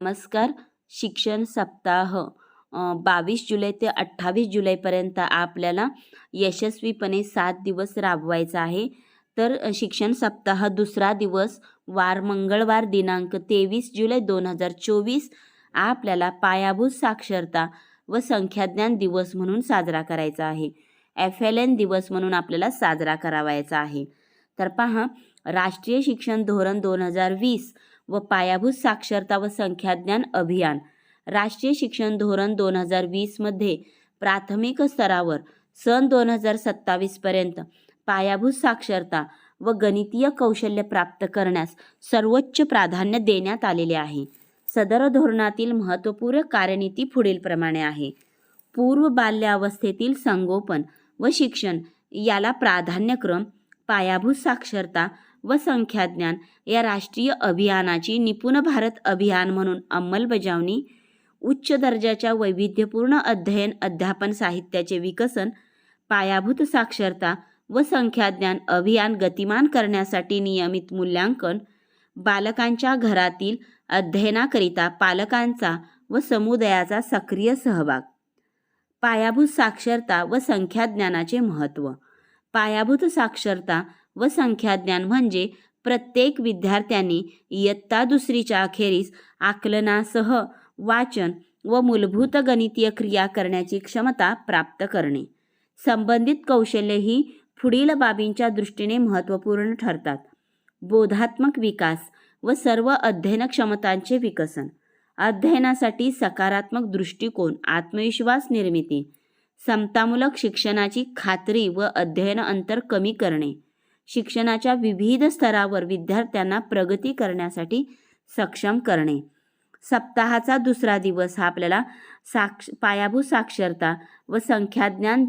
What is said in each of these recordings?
नमस्कार. शिक्षण सप्ताह बावीस जुलै ते अठ्ठावीस जुलैपर्यंत आपल्याला यशस्वीपणे सात दिवस राबवायचा आहे. तर शिक्षण सप्ताह दुसरा दिवस वार मंगळवार दिनांक तेवीस जुलै दोन हजार चोवीस आपल्याला पायाभूत साक्षरता व संख्याज्ञान दिवस म्हणून साजरा करायचा आहे. एफ एल एन दिवस म्हणून आपल्याला साजरा करावायचा आहे. तर पहा राष्ट्रीय शिक्षण धोरण दोन हजार वीस व पायाभूत साक्षरता व संख्याज्ञान अभियान. राष्ट्रीय शिक्षण धोरण दोन हजार वीसमध्ये प्राथमिक स्तरावर सन दोन हजार सत्तावीसपर्यंत पायाभूत साक्षरता व गणितीय कौशल्य प्राप्त करण्यास सर्वोच्च प्राधान्य देण्यात आलेले आहे. सदर धोरणातील महत्त्वपूर्ण कार्यनीती पुढीलप्रमाणे आहे. पूर्व बाल्यावस्थेतील संगोपन व शिक्षण याला प्राधान्यक्रम पायाभूत साक्षरता व संख्याज्ञान या राष्ट्रीय अभियानाची निपुण भारत अभियान म्हणून अंमलबजावणी उच्च दर्जाच्या वैविध्यपूर्ण अध्ययन अध्यापन साहित्याचे विकसन पायाभूत साक्षरता व संख्याज्ञान अभियान गतिमान करण्यासाठी नियमित मूल्यांकन बालकांच्या घरातील अध्ययनाकरिता पालकांचा व समुदायाचा सक्रिय सहभाग. पायाभूत साक्षरता व संख्याज्ञानाचे महत्त्व. पायाभूत साक्षरता व संख्याज्ञान म्हणजे प्रत्येक विद्यार्थ्यांनी इयत्ता दुसरीच्या अखेरीस आकलनासह वाचन व मूलभूत गणितीय क्रिया करण्याची क्षमता प्राप्त करणे. संबंधित कौशल्ये ही पुढील बाबींच्या दृष्टीने महत्त्वपूर्ण ठरतात. बोधात्मक विकास व सर्व अध्ययन क्षमतांचे विकसन. अध्ययनासाठी सकारात्मक दृष्टिकोन आत्मविश्वास निर्मिती समतामूलक शिक्षणाची खात्री व अध्ययन अंतर कमी करणे. शिक्षणाच्या विविध स्तरावर विद्यार्थ्यांना प्रगती करण्यासाठी सक्षम करणे. सप्ताहाचा दुसरा दिवस हा आपल्याला साक्ष पायाभूत साक्षरता व संख्याज्ञान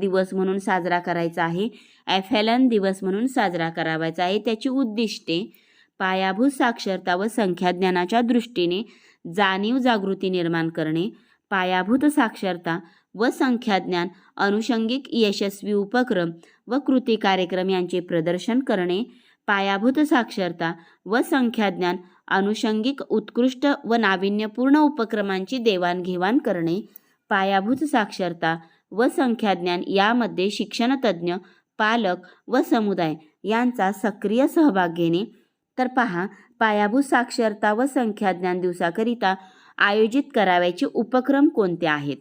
दिवस म्हणून साजरा करायचा आहे. एफ एल एन दिवस म्हणून साजरा करावायचा आहे. त्याची उद्दिष्टे पायाभूत साक्षरता व संख्याज्ञानाच्या दृष्टीने जाणीव जागृती निर्माण करणे पायाभूत साक्षरता व संख्याज्ञान अनुषंगिक यशस्वी उपक्रम व कृती कार्यक्रम यांचे प्रदर्शन करणे पायाभूत साक्षरता व संख्याज्ञान अनुषंगिक उत्कृष्ट व नाविन्यपूर्ण उपक्रमांची देवाणघेवाण करणे पायाभूत साक्षरता व संख्याज्ञान यामध्ये शिक्षणतज्ज्ञ पालक व समुदाय यांचा सक्रिय सहभाग घेणे. तर पहा पायाभूत साक्षरता व संख्याज्ञान दिवसाकरिता आयोजित करावयाचे उपक्रम कोणते आहेत?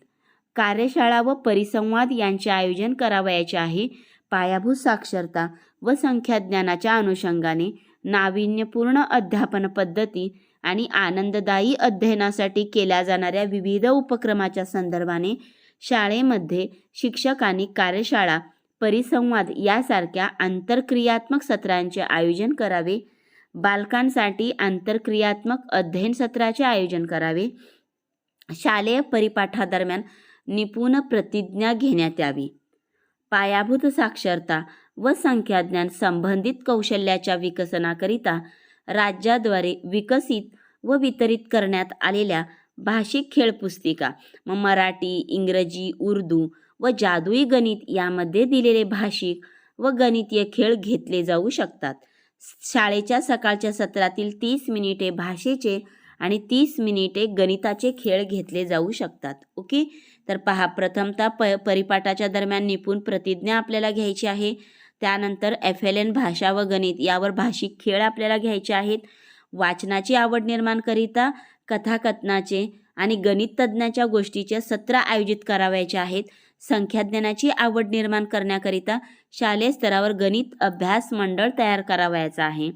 कार्यशाळा व परिसंवाद यांचे आयोजन करावयाचे आहे. पायाभूत साक्षरता व संख्याज्ञानाच्या अनुषंगाने नाविन्यपूर्ण अध्यापन पद्धती आणि आनंददायी अध्ययनासाठी केल्या जाणाऱ्या विविध उपक्रमाच्या संदर्भाने शाळेमध्ये शिक्षकांनी कार्यशाळा परिसंवाद यासारख्या आंतरक्रियात्मक सत्रांचे आयोजन करावे. बालकांसाठी आंतरक्रियात्मक अध्ययन सत्राचे आयोजन करावे. शालेय परिपाठादरम्यान निपुण प्रतिज्ञा घेण्यात यावी. पायाभूत साक्षरता व संख्याज्ञान संबंधित कौशल्याच्या विकसनाकरिता राज्याद्वारे विकसित व वितरित करण्यात आलेल्या भाषिक खेळपुस्तिका मग मराठी इंग्रजी उर्दू व जादुई गणित यामध्ये दिलेले भाषिक व गणितीय खेळ घेतले जाऊ शकतात. शाळेच्या सकाळच्या सत्रातील तीस मिनिटे भाषेचे आणि तीस मिनिटे गणिताचे खेळ घेतले जाऊ शकतात. ओके? तर पहा प्रथमतः प परिपाठाच्या दरम्यान निपुण प्रतिज्ञा आपल्याला घ्यायची आहे. त्यानंतर एफ एल एन भाषा व गणित यावर भाषिक खेळ आपल्याला घ्यायचे आहेत. वाचनाची आवड निर्माण करिता कथाकथनाचे आणि गणित तज्ज्ञाच्या गोष्टीचे सत्र आयोजित करावयाचे आहेत. संख्याज्ञानाची आवड निर्माण करण्याकरिता शालेय स्तरावर गणित अभ्यास मंडळ तयार करावयाचा आहे.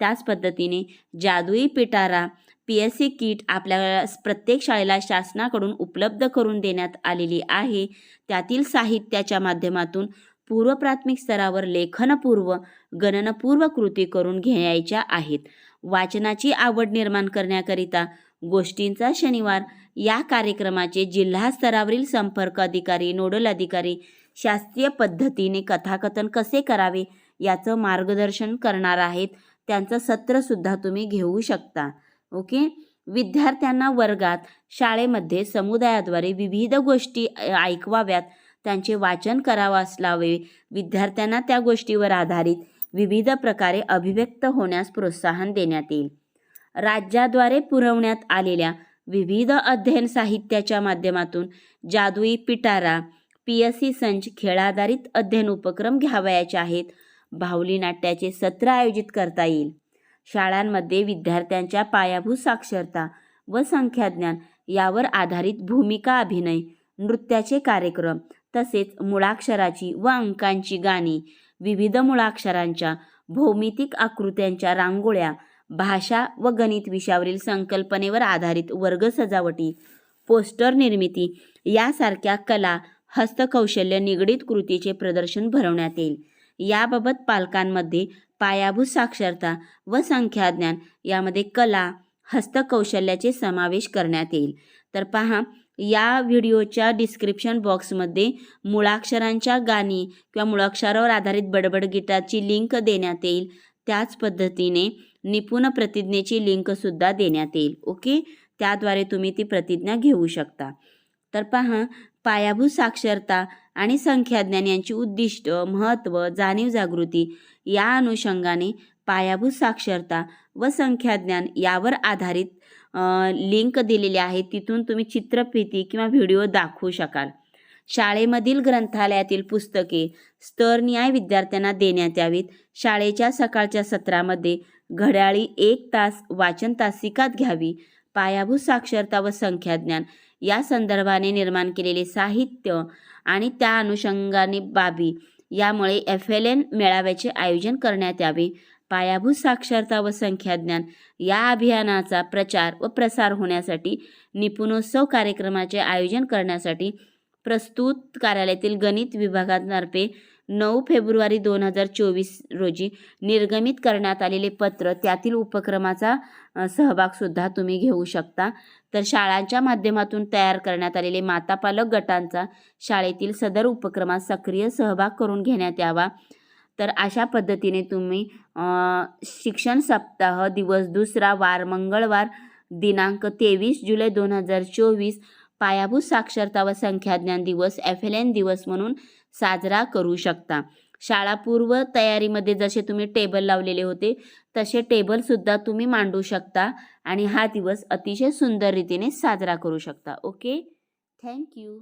त्याच पद्धतीने जादुई पिटारा पी एस सी किट आपल्या प्रत्येक शाळेला शासनाकडून उपलब्ध करून देण्यात आलेली आहे. त्यातील साहित्याच्या माध्यमातून पूर्व प्राथमिक स्तरावर लेखनपूर्व गणनपूर्व कृती करून घ्यायच्या आहेत. वाचनाची आवड निर्माण करण्याकरिता गोष्टींचा शनिवार या कार्यक्रमाचे जिल्हा स्तरावरील संपर्क अधिकारी नोडल अधिकारी शास्त्रीय पद्धतीने कथाकथन कसे करावे याचं मार्गदर्शन करणार आहेत. त्यांचं सत्रसुद्धा तुम्ही घेऊ शकता. ओके? विद्यार्थ्यांना वर्गात शाळेमध्ये समुदायाद्वारे विविध गोष्टी ऐकवाव्यात. त्यांचे वाचन करावास लावे विद्यार्थ्यांना त्या गोष्टीवर आधारित विविध प्रकारे अभिव्यक्त होण्यास प्रोत्साहन देण्यात येईल. राज्याद्वारे पुरवण्यात आलेल्या विविध अध्ययन साहित्याच्या माध्यमातून जादुई पिटारा पी एस सी संच खेळाधारित अध्ययन उपक्रम घ्यावयाचे आहेत. बाहुली नाट्याचे सत्र आयोजित करता येईल. शाळांमध्ये विद्यार्थ्यांच्या पायाभूत साक्षरता व संख्याज्ञान यावर आधारित भूमिका अभिनय नृत्याचे कार्यक्रम तसेच मुळाक्षराची व अंकांची गाणी विविध मुळाक्षरांच्या भौमितिक आकृत्यांच्या रांगोळ्या भाषा व गणित विषयावरील संकल्पनेवर आधारित वर्ग सजावटी पोस्टर निर्मिती यासारख्या कला हस्तकौशल्य निगडीत कृतीचे प्रदर्शन भरवण्यात येईल. याबाबत पालकांमध्ये पायाभूत साक्षरता व संख्याज्ञान यामध्ये कला हस्तकौशल्याचे समावेश करण्यात येईल. तर पहा या व्हिडिओच्या डिस्क्रिप्शन बॉक्समध्ये मुळाक्षरांच्या गाणी किंवा मुळाक्षरावर आधारित बडबड गीताची लिंक देण्यात येईल. त्याच पद्धतीने निपुण प्रतिज्ञेची लिंकसुद्धा देण्यात येईल. ओके? त्याद्वारे तुम्ही ती प्रतिज्ञा घेऊ शकता. तर पहा पायाभूत साक्षरता आणि संख्याज्ञान यांची उद्दिष्ट महत्त्व जाणीव जागृती या अनुषंगाने पायाभूत साक्षरता व संख्याज्ञान यावर आधारित लिंक दिलेली आहे. तिथून तुम्ही चित्रफिती किंवा व्हिडिओ दाखवू शकाल. शाळेमधील ग्रंथालयातील पुस्तके स्तरन्याय विद्यार्थ्यांना देण्यात यावीत. शाळेच्या सकाळच्या सत्रामध्ये घड्याळी एक तास वाचन तासिकात घ्यावी. पायाभूत साक्षरता व संख्याज्ञान या संदर्भाने निर्माण केलेले साहित्य आणि त्या अनुषंगाने बाबी यामुळे एफ एल एन मेळाव्याचे आयोजन करण्यात यावे. पायाभूत साक्षरता व संख्याज्ञान या अभियानाचा प्रचार व प्रसार होण्यासाठी निपुणोत्सव कार्यक्रमाचे आयोजन करण्यासाठी प्रस्तुत कार्यालयातील गणित विभागातर्फे नऊ फेब्रुवारी दोन हजार चोवीस रोजी निर्गमित करण्यात आलेले पत्र त्यातील उपक्रमाचा सहभागसुद्धा तुम्ही घेऊ शकता. तर शाळांच्या माध्यमातून तयार करण्यात आलेले माता पालक गटांचा शाळेतील सदर उपक्रमात सक्रिय सहभाग करून घेण्यात यावा. तर अशा पद्धतीने तुम्ही शिक्षण सप्ताह दिवस दुसरा वार मंगळवार दिनांक तेवीस जुलै दोन हजार चोवीस पायाभूत साक्षरता व संख्याज्ञान दिवस एफ एल एन दिवस म्हणून साजरा करू शकता. शाळापूर्व तयारीमध्ये जसे तुम्ही टेबल लावलेले होते तसे टेबलसुद्धा तुम्ही मांडू शकता आणि हा दिवस अतिशय सुंदर रीतीने साजरा करू शकता. Okay thank you